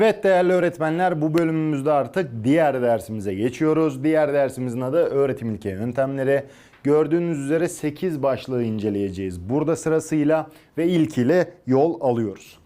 Evet değerli öğretmenler bu bölümümüzde artık diğer dersimize geçiyoruz. Diğer dersimizin adı öğretim ilke yöntemleri. Gördüğünüz üzere 8 başlığı inceleyeceğiz. Burada sırasıyla ve ilk ile yol alıyoruz.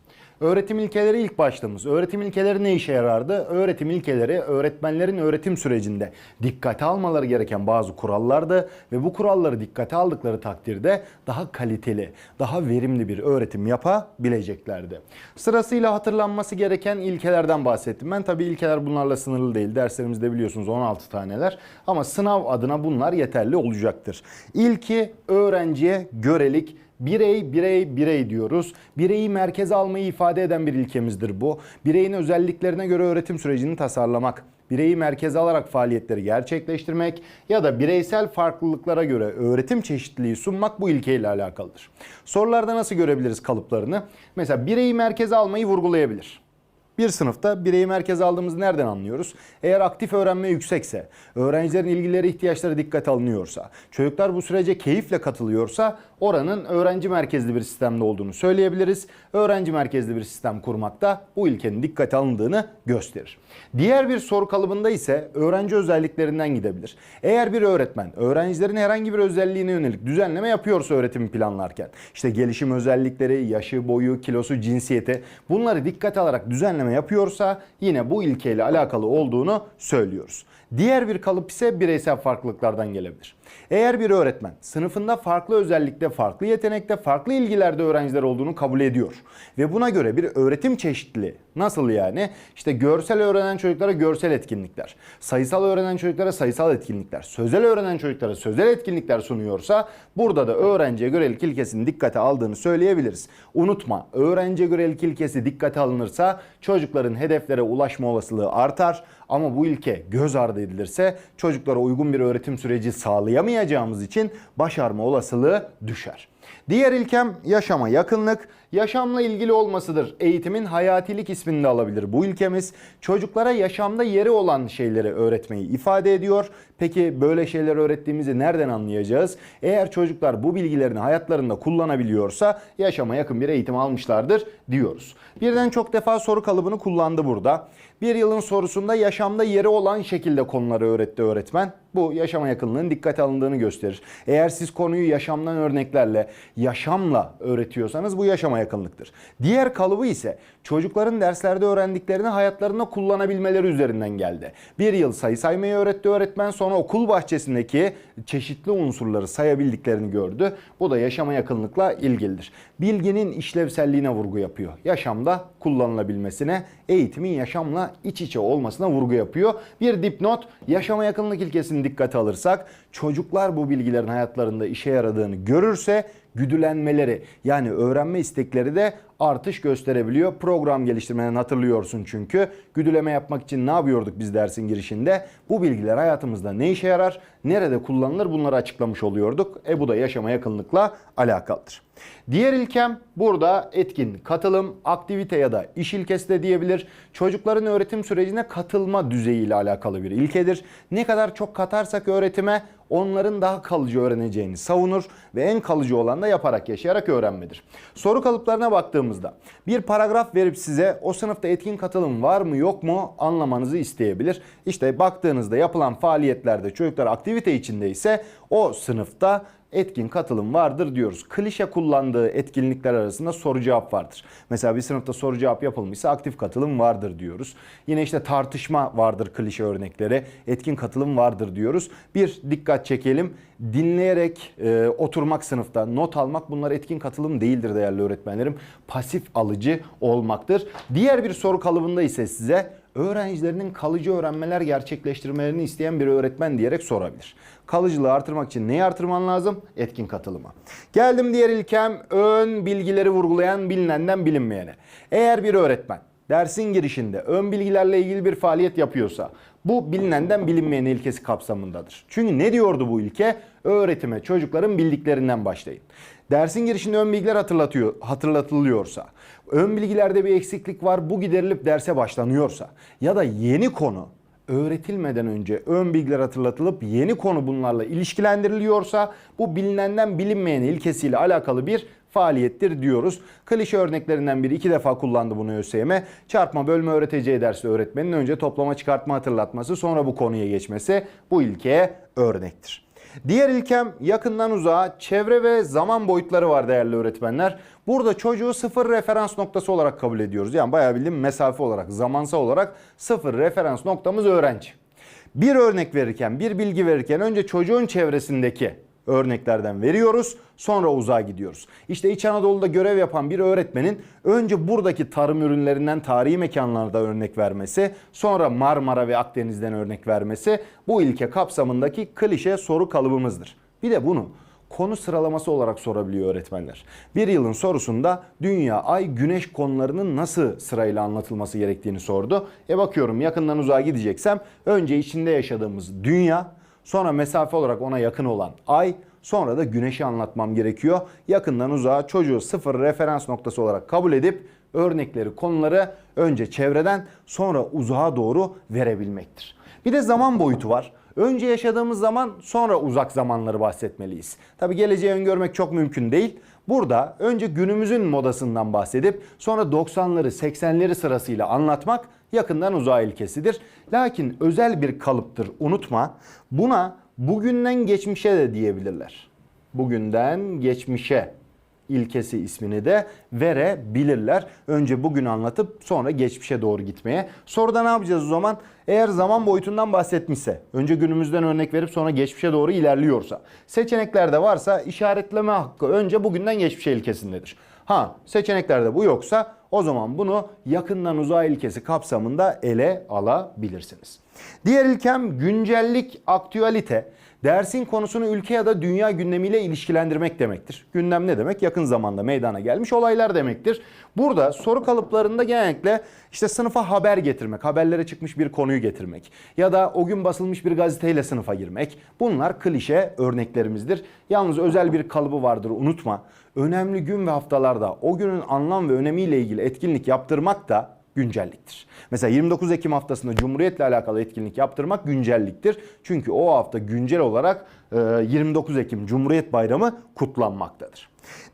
Öğretim ilkeleri ilk başlığımız. Öğretim ilkeleri ne işe yarardı? Öğretim ilkeleri öğretmenlerin öğretim sürecinde dikkate almaları gereken bazı kurallardı ve bu kuralları dikkate aldıkları takdirde daha kaliteli, daha verimli bir öğretim yapabileceklerdi. Sırasıyla hatırlanması gereken ilkelerden bahsettim. Ben tabii ilkeler bunlarla sınırlı değil. Derslerimizde biliyorsunuz 16 taneler ama sınav adına bunlar yeterli olacaktır. İlki öğrenciye görelik Birey, birey, birey diyoruz. Bireyi merkeze almayı ifade eden bir ilkemizdir bu. Bireyin özelliklerine göre öğretim sürecini tasarlamak, bireyi merkeze alarak faaliyetleri gerçekleştirmek ya da bireysel farklılıklara göre öğretim çeşitliliği sunmak bu ilkeyle alakalıdır. Sorularda nasıl görebiliriz kalıplarını? Mesela bireyi merkeze almayı vurgulayabilir. Bir sınıfta bireyi merkeze aldığımızı nereden anlıyoruz? Eğer aktif öğrenme yüksekse, öğrencilerin ilgileri ihtiyaçları dikkate alınıyorsa, çocuklar bu sürece keyifle katılıyorsa oranın öğrenci merkezli bir sistemde olduğunu söyleyebiliriz. Öğrenci merkezli bir sistem kurmak da bu ilkenin dikkate alındığını gösterir. Diğer bir soru kalıbında ise öğrenci özelliklerinden gidebilir. Eğer bir öğretmen öğrencilerin herhangi bir özelliğine yönelik düzenleme yapıyorsa öğretimi planlarken, işte gelişim özellikleri, yaşı, boyu, kilosu, cinsiyeti bunları dikkate alarak düzenleme yapıyorsa yine bu ilkeyle alakalı olduğunu söylüyoruz. Diğer bir kalıp ise bireysel farklılıklardan gelebilir. Eğer bir öğretmen sınıfında farklı özellikte, farklı yetenekte, farklı ilgilerde öğrenciler olduğunu kabul ediyor ve buna göre bir öğretim çeşitliliği nasıl yani? İşte görsel öğrenen çocuklara görsel etkinlikler, sayısal öğrenen çocuklara sayısal etkinlikler, sözel öğrenen çocuklara sözel etkinlikler sunuyorsa burada da öğrenciye görelik ilkesini dikkate aldığını söyleyebiliriz. Unutma öğrenciye görelik ilkesi dikkate alınırsa çocukların hedeflere ulaşma olasılığı artar ama bu ilke göz ardı edilirse çocuklara uygun bir öğretim süreci sağlayamayacağımız için başarma olasılığı düşer. Diğer ilkem yaşama yakınlık, yaşamla ilgili olmasıdır. Eğitimin hayatilik ismini de alabilir bu ilkemiz. Çocuklara yaşamda yeri olan şeyleri öğretmeyi ifade ediyor. Peki böyle şeyler öğrettiğimizi nereden anlayacağız? Eğer çocuklar bu bilgilerini hayatlarında kullanabiliyorsa yaşama yakın bir eğitim almışlardır diyoruz. Birden çok defa soru kalıbını kullandı burada. Bir yılın sorusunda yaşamda yeri olan şekilde konuları öğretti öğretmen. Bu yaşama yakınlığın dikkate alındığını gösterir. Eğer siz konuyu yaşamdan örneklerle, yaşamla öğretiyorsanız bu yaşama yakınlıktır. Diğer kalıbı ise çocukların derslerde öğrendiklerini hayatlarında kullanabilmeleri üzerinden geldi. Bir yıl sayı saymayı öğretti öğretmen sonra okul bahçesindeki çeşitli unsurları sayabildiklerini gördü. Bu da yaşama yakınlıkla ilgilidir. Bilginin işlevselliğine vurgu yapıyor. Yaşamda kullanılabilmesine, eğitimin yaşamla iç içe olmasına vurgu yapıyor. Bir dipnot yaşama yakınlık ilkesini dikkate alırsak çocuklar bu bilgilerin hayatlarında işe yaradığını görürse güdülenmeleri yani öğrenme istekleri de artış gösterebiliyor. Program geliştirmeden hatırlıyorsun çünkü. Güdüleme yapmak için ne yapıyorduk biz dersin girişinde? Bu bilgiler hayatımızda ne işe yarar, nerede kullanılır bunları açıklamış oluyorduk. E bu da yaşama yakınlıkla alakalıdır. Diğer ilkem burada etkin katılım, aktivite ya da iş ilkesi de diyebilir. Çocukların öğretim sürecine katılma düzeyiyle alakalı bir ilkedir. Ne kadar çok katarsak öğretime onların daha kalıcı öğreneceğini savunur ve en kalıcı olan da yaparak yaşayarak öğrenmedir. Soru kalıplarına baktığımızda bir paragraf verip size o sınıfta etkin katılım var mı yok mu anlamanızı isteyebilir. İşte baktığınızda yapılan faaliyetlerde çocuklar aktivite içindeyse o sınıfta etkin katılım vardır diyoruz. Klişe kullandığı etkinlikler arasında soru cevap vardır. Mesela bir sınıfta soru cevap yapılmışsa aktif katılım vardır diyoruz. Yine işte tartışma vardır klişe örnekleri. Etkin katılım vardır diyoruz. Bir dikkat çekelim. Dinleyerek e, oturmak sınıfta, not almak bunlar etkin katılım değildir değerli öğretmenlerim. Pasif alıcı olmaktır. Diğer bir soru kalıbında ise size öğrencilerinin kalıcı öğrenmeler gerçekleştirmelerini isteyen bir öğretmen diyerek sorabilir. Kalıcılığı artırmak için neyi artırman lazım? Etkin katılıma. Geldim diğer ilkem ön bilgileri vurgulayan bilinenden bilinmeyene. Eğer bir öğretmen dersin girişinde ön bilgilerle ilgili bir faaliyet yapıyorsa bu bilinenden bilinmeyen ilkesi kapsamındadır. Çünkü ne diyordu bu ilke? Öğretime çocukların bildiklerinden başlayın. Dersin girişinde ön bilgiler hatırlatıyor, hatırlatılıyorsa, ön bilgilerde bir eksiklik var bu giderilip derse başlanıyorsa ya da yeni konu öğretilmeden önce ön bilgiler hatırlatılıp yeni konu bunlarla ilişkilendiriliyorsa bu bilinenden bilinmeyen ilkesiyle alakalı bir faaliyettir diyoruz. Klişe örneklerinden biri iki defa kullandı bunu ÖSYM. Çarpma bölme öğreteceği derste öğretmenin önce toplama çıkartma hatırlatması sonra bu konuya geçmesi bu ilkeye örnektir. Diğer ilkem yakından uzağa çevre ve zaman boyutları var değerli öğretmenler. Burada çocuğu sıfır referans noktası olarak kabul ediyoruz. Yani bayağı bildiğim mesafe olarak, zamansal olarak sıfır referans noktamız öğrenci. Bir örnek verirken, bir bilgi verirken önce çocuğun çevresindeki örneklerden veriyoruz. Sonra uzağa gidiyoruz. İşte İç Anadolu'da görev yapan bir öğretmenin önce buradaki tarım ürünlerinden tarihi mekanlarda örnek vermesi, sonra Marmara ve Akdeniz'den örnek vermesi bu ilke kapsamındaki klişe soru kalıbımızdır. Bir de bunu konu sıralaması olarak sorabiliyor öğretmenler. Bir yılın sorusunda dünya, ay, güneş konularının nasıl sırayla anlatılması gerektiğini sordu. E bakıyorum yakından uzağa gideceksem önce içinde yaşadığımız dünya, sonra mesafe olarak ona yakın olan ay, sonra da güneşi anlatmam gerekiyor. Yakından uzağa çocuğu sıfır referans noktası olarak kabul edip örnekleri, konuları önce çevreden sonra uzağa doğru verebilmektir. Bir de zaman boyutu var. Önce yaşadığımız zaman sonra uzak zamanları bahsetmeliyiz. Tabi geleceği öngörmek çok mümkün değil. Burada önce günümüzün modasından bahsedip sonra 90'ları 80'leri sırasıyla anlatmak yakından uzağa ilkesidir. Lakin özel bir kalıptır unutma. Buna bugünden geçmişe de diyebilirler. Bugünden geçmişe ilkesi ismini de verebilirler. Önce bugün anlatıp sonra geçmişe doğru gitmeye. Soruda ne yapacağız o zaman? Eğer zaman boyutundan bahsetmişse, önce günümüzden örnek verip sonra geçmişe doğru ilerliyorsa, seçeneklerde varsa işaretleme hakkı önce bugünden geçmişe ilkesindedir. Ha seçeneklerde bu yoksa o zaman bunu yakından uzağa ilkesi kapsamında ele alabilirsiniz. Diğer ilkem güncellik, aktüalite. Dersin konusunu ülke ya da dünya gündemiyle ilişkilendirmek demektir. Gündem ne demek? Yakın zamanda meydana gelmiş olaylar demektir. Burada soru kalıplarında genellikle işte sınıfa haber getirmek, haberlere çıkmış bir konuyu getirmek ya da o gün basılmış bir gazeteyle sınıfa girmek. Bunlar klişe örneklerimizdir. Yalnız özel bir kalıbı vardır unutma. Önemli gün ve haftalarda o günün anlam ve önemiyle ilgili etkinlik yaptırmak da güncelliktir. Mesela 29 Ekim haftasında Cumhuriyet'le alakalı etkinlik yaptırmak güncelliktir. Çünkü o hafta güncel olarak e, 29 Ekim Cumhuriyet Bayramı kutlanmaktadır.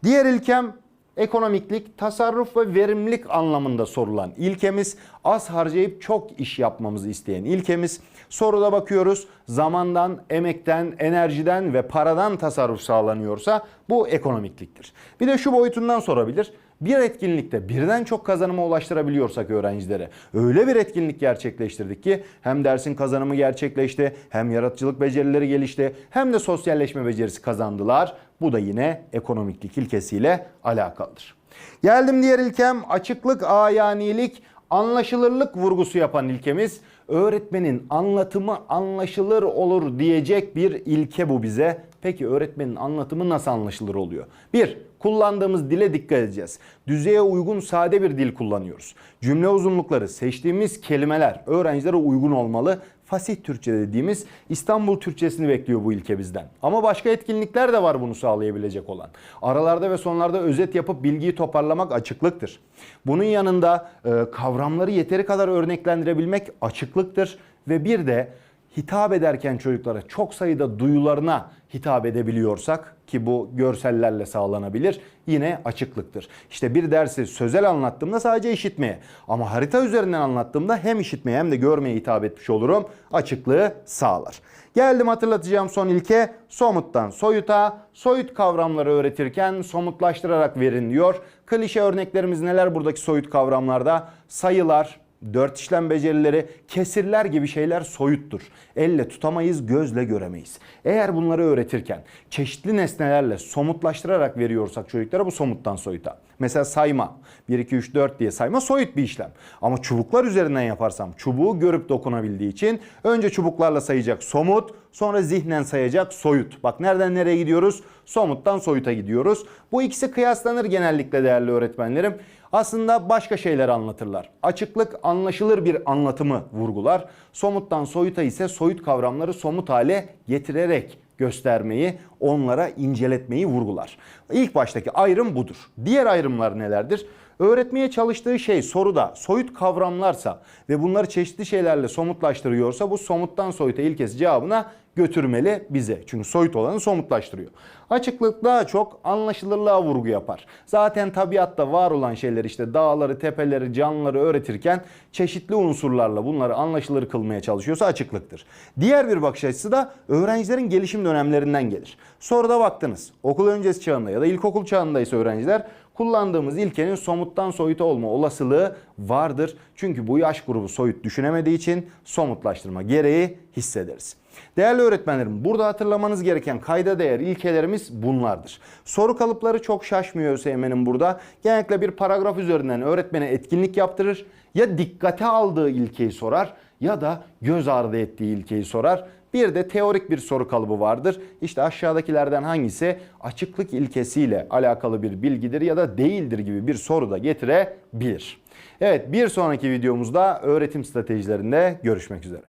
Diğer ilkem ekonomiklik, tasarruf ve verimlilik anlamında sorulan ilkemiz, az harcayıp çok iş yapmamızı isteyen ilkemiz. Soruda bakıyoruz zamandan, emekten, enerjiden ve paradan tasarruf sağlanıyorsa bu ekonomikliktir. Bir de şu boyutundan sorabilir. Bir etkinlikte birden çok kazanıma ulaştırabiliyorsak öğrencilere öyle bir etkinlik gerçekleştirdik ki hem dersin kazanımı gerçekleşti, hem yaratıcılık becerileri gelişti, hem de sosyalleşme becerisi kazandılar. Bu da yine ekonomiklik ilkesiyle alakalıdır. Geldim diğer ilkem açıklık, ayanilik, anlaşılırlık vurgusu yapan ilkemiz. Öğretmenin anlatımı anlaşılır olur diyecek bir ilke bu bize. Peki öğretmenin anlatımı nasıl anlaşılır oluyor? Bir, kullandığımız dile dikkat edeceğiz. Düzeye uygun sade bir dil kullanıyoruz. Cümle uzunlukları, seçtiğimiz kelimeler öğrencilere uygun olmalı. Fasih Türkçe dediğimiz İstanbul Türkçesini bekliyor bu ilke bizden. Ama başka etkinlikler de var bunu sağlayabilecek olan. Aralarda ve sonlarda özet yapıp bilgiyi toparlamak açıklıktır. Bunun yanında e, kavramları yeteri kadar örneklendirebilmek açıklıktır. Ve bir de hitap ederken çocuklara çok sayıda duyularına hitap edebiliyorsak ki bu görsellerle sağlanabilir yine açıklıktır. İşte bir dersi sözel anlattığımda sadece işitmeye ama harita üzerinden anlattığımda hem işitmeye hem de görmeye hitap etmiş olurum. Açıklığı sağlar. Geldim hatırlatacağım son ilke somuttan soyuta, soyut kavramları öğretirken somutlaştırarak verin diyor. Klişe örneklerimiz neler buradaki soyut kavramlarda? Sayılar, Dört işlem becerileri, kesirler gibi şeyler soyuttur. Elle tutamayız, gözle göremeyiz. Eğer bunları öğretirken çeşitli nesnelerle somutlaştırarak veriyorsak çocuklara bu somuttan soyuta. Mesela sayma. 1, 2, 3, 4 diye sayma soyut bir işlem. Ama çubuklar üzerinden yaparsam çubuğu görüp dokunabildiği için önce çubuklarla sayacak somut, sonra zihnen sayacak soyut. Bak nereden nereye gidiyoruz? Somuttan soyuta gidiyoruz. Bu ikisi kıyaslanır genellikle değerli öğretmenlerim aslında başka şeyler anlatırlar. Açıklık anlaşılır bir anlatımı vurgular. Somuttan soyuta ise soyut kavramları somut hale getirerek göstermeyi, onlara inceletmeyi vurgular. İlk baştaki ayrım budur. Diğer ayrımlar nelerdir? Öğretmeye çalıştığı şey soruda soyut kavramlarsa ve bunları çeşitli şeylerle somutlaştırıyorsa bu somuttan soyuta ilkesi cevabına götürmeli bize. Çünkü soyut olanı somutlaştırıyor. Açıklık daha çok anlaşılırlığa vurgu yapar. Zaten tabiatta var olan şeyler işte dağları, tepeleri, canlıları öğretirken çeşitli unsurlarla bunları anlaşılır kılmaya çalışıyorsa açıklıktır. Diğer bir bakış açısı da öğrencilerin gelişim dönemlerinden gelir. Soruda baktınız okul öncesi çağında ya da ilkokul çağındaysa öğrenciler kullandığımız ilkenin somuttan soyuta olma olasılığı vardır. Çünkü bu yaş grubu soyut düşünemediği için somutlaştırma gereği hissederiz. Değerli öğretmenlerim burada hatırlamanız gereken kayda değer ilkelerimiz bunlardır. Soru kalıpları çok şaşmıyor ÖSYM'nin burada. Genellikle bir paragraf üzerinden öğretmene etkinlik yaptırır. Ya dikkate aldığı ilkeyi sorar ya da göz ardı ettiği ilkeyi sorar. Bir de teorik bir soru kalıbı vardır. İşte aşağıdakilerden hangisi açıklık ilkesiyle alakalı bir bilgidir ya da değildir gibi bir soru da getirebilir. Evet bir sonraki videomuzda öğretim stratejilerinde görüşmek üzere.